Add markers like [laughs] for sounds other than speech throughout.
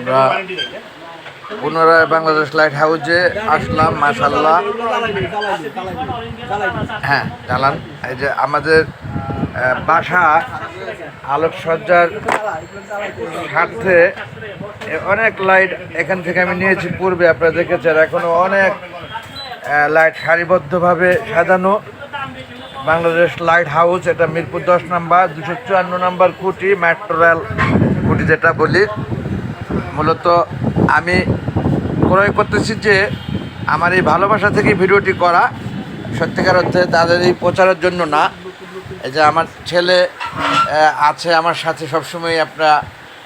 আমরা পুনরায় বাংলাদেশ লাইট হাউসে আসলাম মাসাল্লাহ হ্যাঁ জানান এই যে আমাদের বাসা আলোকসজ্জার স্বার্থে অনেক লাইট এখান থেকে আমি নিয়েছি পূর্বে, আপনারা দেখেছেন। এখনও অনেক লাইট সারিবদ্ধভাবে সাজানো। বাংলাদেশ লাইট হাউস এটা মিরপুর দশ নাম্বার, দুশো চুয়ান্ন নাম্বার কুটি মেট্রো রেল খুঁটি যেটা বলি। মূলত আমি ক্রয় করতেছি যে আমার এই ভালোবাসা থেকে ভিডিওটি করা। সত্যিকার অর্থে তাদের এই প্রচারের জন্য না। এই যে আমার ছেলে আছে আমার সাথে সবসময় আপনারা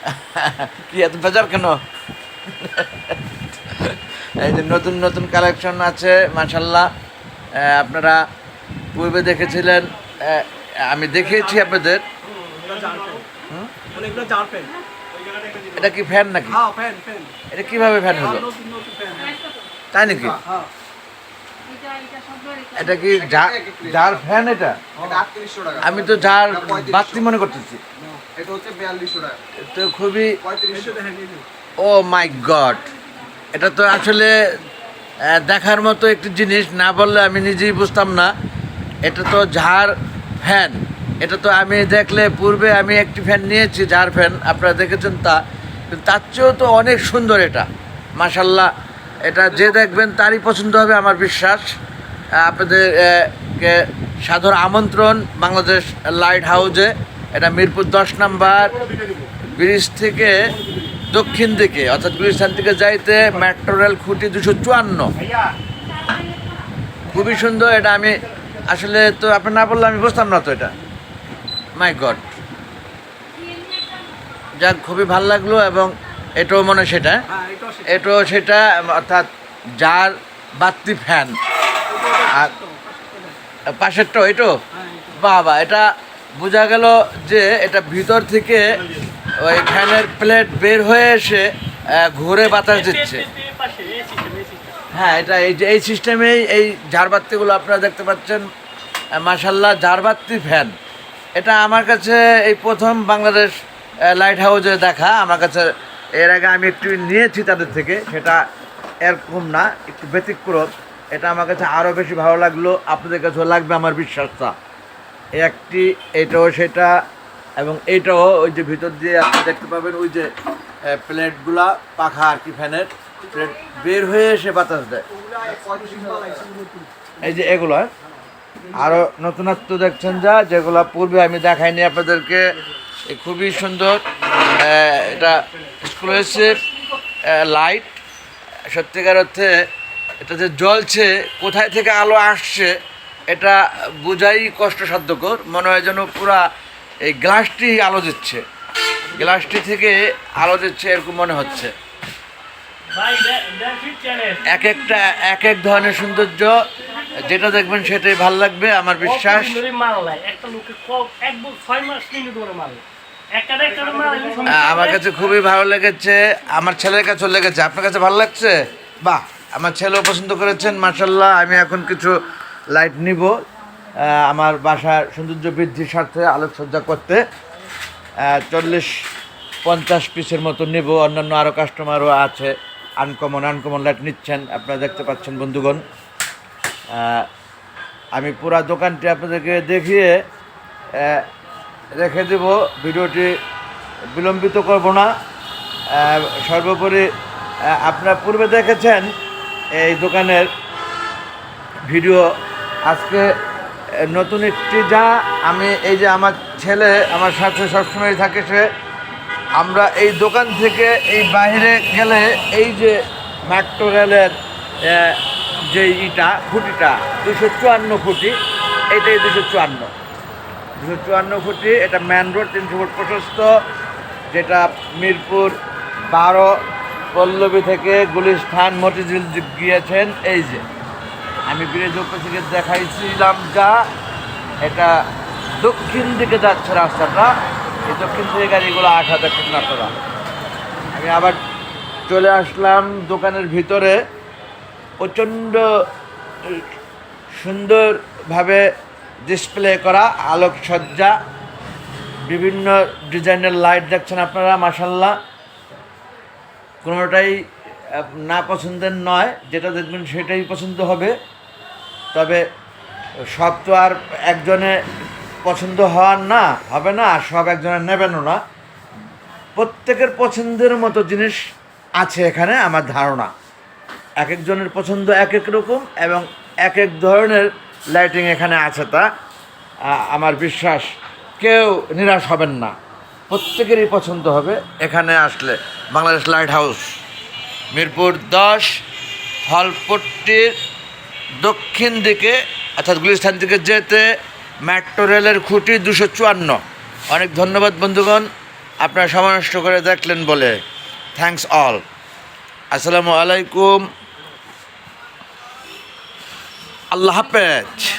[laughs] কি এত বেজার কেন? এই যে নতুন নতুন কালেকশন আছে মাসাল্লাহ আপনারা পূর্বে দেখেছিলেন আমি দেখিয়েছি আপনাদের। এটা কি ফ্যান নাকি? হ্যাঁ ফ্যান ফ্যান এটা কীভাবে ফ্যান হলো? নতুন নতুন ফ্যান তাই নাকি? হ্যাঁ এটা কি যার ফ্যান এটা? আমি তো যার এটা 3500 বাতি মনে করতেছি। এটা হচ্ছে বিয়াল্লিশশো টাকা। তো খুবই। Oh my God. এটা তো আসলে দেখার মতো একটি জিনিস না বললে আমি নিজেই বুঝতাম না। এটা তো ঝাড় ফ্যান এটা তো আমি দেখলে পূর্বে আমি একটি ফ্যান নিয়েছি, যার ফ্যান আপনারা দেখেছেন তা। তার চেয়েও তো অনেক সুন্দর এটা। মাসাল্লাহ এটা যে দেখবেন তারই পছন্দ হবে আমার বিশ্বাস। আপনাদের সাদর আমন্ত্রণ বাংলাদেশ লাইট হাউসে এটা মিরপুর দশ নাম্বার। ব্রিজ থেকে দক্ষিণ দিকে, অর্থাৎ গুলিস্তান থেকে যাইতে মেট্রো রেল খুঁটি দুশো চুয়ান্ন। খুবই সুন্দর, এটা আমি আসলে তো আপনি না বললে আমি বুঝতাম না তো এটা। মাই গড যাক খুবই ভালো লাগল এবং এটাও মনে হয় সেটা। হ্যাঁ এটাও সেটা। অর্থাৎ যার বাত্তি ফ্যান আর পাশেরটা এটো হ্যাঁ এটা। বাবা এটা বোঝা গেল যে এটা ভিতর থেকে ওই ফ্যানের প্লেট বের হয়ে এসে ঘুরে বাতাস দিচ্ছে। হ্যাঁ এটা এই যে এই সিস্টেমেই এই ঝাড়বাতিগুলো আপনারা দেখতে পাচ্ছেন মাসাল্লাহ ঝাড়বাতি ফ্যান এটা আমার কাছে এই প্রথম বাংলাদেশ লাইট হাউসে দেখা। আমার কাছে এর আগে আমি একটু নিয়েছি তাদের থেকে, সেটা এরকম না, একটু ব্যতিক্রম। এটা আমার কাছে আরও বেশি ভালো লাগল, আপনাদের কাছেও লাগবে আমার বিশ্বাসটা। একটি, এটাও সেটা, এবং এইটাও ওই যে ভিতর দিয়ে আপনি দেখতে পাবেন ওই যে প্লেটগুলা পাখা আর কি ফ্যানের। প্লেট বের হয়ে এসে বাতাস দেয়। এই যে এগুলো আরও নতুনত্ব দেখছেন যা যেগুলো পূর্বে আমি দেখাইনি আপনাদেরকে। খুবই সুন্দর। এটা এক্সক্লুসিভ লাইট সত্যিকার অর্থে এটা যে জ্বলছে কোথায় থেকে আলো আসছে এটা বোঝাই কষ্টসাধ্যকর। মনে হয় যেন পুরা এই গ্লাসটি আলো দিচ্ছে। গ্লাসটি থেকে আলো দিচ্ছে এরকম মনে হচ্ছে। এক একটা এক এক ধরনের সৌন্দর্য। যেটা দেখবেন সেটাই ভালো লাগবে আমার বিশ্বাস। আমার কাছে খুবই ভালো লেগেছে আমার ছেলের কাছেও লেগেছে আপনার কাছে ভালো লাগছে? বাহ আমার ছেলেও পছন্দ করেছেন মার্শাল্লাহ আমি এখন কিছু লাইট নিব। আমার বাসার সৌন্দর্য বৃদ্ধির স্বার্থে আলোকসজ্জা করতে চল্লিশ পঞ্চাশ পিসের মতো নেব অন্যান্য আরও কাস্টমারও আছে আনকমন আনকমন লাইট নিচ্ছেন আপনারা দেখতে পাচ্ছেন বন্ধুগণ। আমি পুরা দোকানটি আপনাদেরকে দেখিয়ে রেখে দেব। ভিডিওটি বিলম্বিত করব না। সর্বোপরি আপনারা পূর্বে দেখেছেন এই দোকানের ভিডিও। আজকে নতুন একটি যা আমি এই যে আমার ছেলে আমার সাথে সবসময় থাকে সে। আমরা এই দোকান থেকে এই বাইরে গেলে এই যে আহ, যে ইটা, খুঁটিটা দুশো চুয়ান্ন খুঁটি, এটাই দুশো চুয়ান্ন। দুশো চুয়ান্ন ফুটি এটা ম্যান রোড তিনশো ফুট প্রশস্ত, যেটা মিরপুর বারো পল্লবী থেকে গুলিস্থান মতিঝিল গিয়েছেন, এই যে। আমি ব্রিজ উপর থেকে দেখাইছিলাম যা, এটা দক্ষিণ দিকে যাচ্ছে রাস্তাটা, এই দক্ষিণ থেকে গাড়িগুলো আসা দেখছেন না আপনারা আমি আবার চলে আসলাম দোকানের ভিতরে। প্রচণ্ড সুন্দরভাবে ডিসপ্লে করা, আলোকসজ্জা, বিভিন্ন ডিজাইনের লাইট দেখছেন আপনারা মাসাল্লাহ কোনোটাই না পছন্দের নয়, যেটা দেখবেন সেটাই পছন্দ হবে। তবে সব তো আর একজনে পছন্দ হওয়ার না, হবে না, আর সব একজনে নেবেনও না। প্রত্যেকের পছন্দের মতো জিনিস আছে এখানে, আমার ধারণা। এক একজনের পছন্দ এক এক রকম এবং এক এক ধরনের লাইটিং এখানে আছে তা আমার বিশ্বাস কেউ নিরাশ হবেন না। প্রত্যেকেরই পছন্দ হবে। এখানে আসলে বাংলাদেশ লাইট হাউস মিরপুর দশ ফলপট্টির দক্ষিণ দিকে, অর্থাৎ গুলিস্থান থেকে যেতে মেট্রো রেলের খুঁটি দুশো চুয়ান্ন। অনেক ধন্যবাদ বন্ধুগণ, আপনারা সময় নষ্ট করে দেখলেন বলে। থ্যাঙ্কস অল আসসালামু আলাইকুম। আল্লাহ হাফেজ।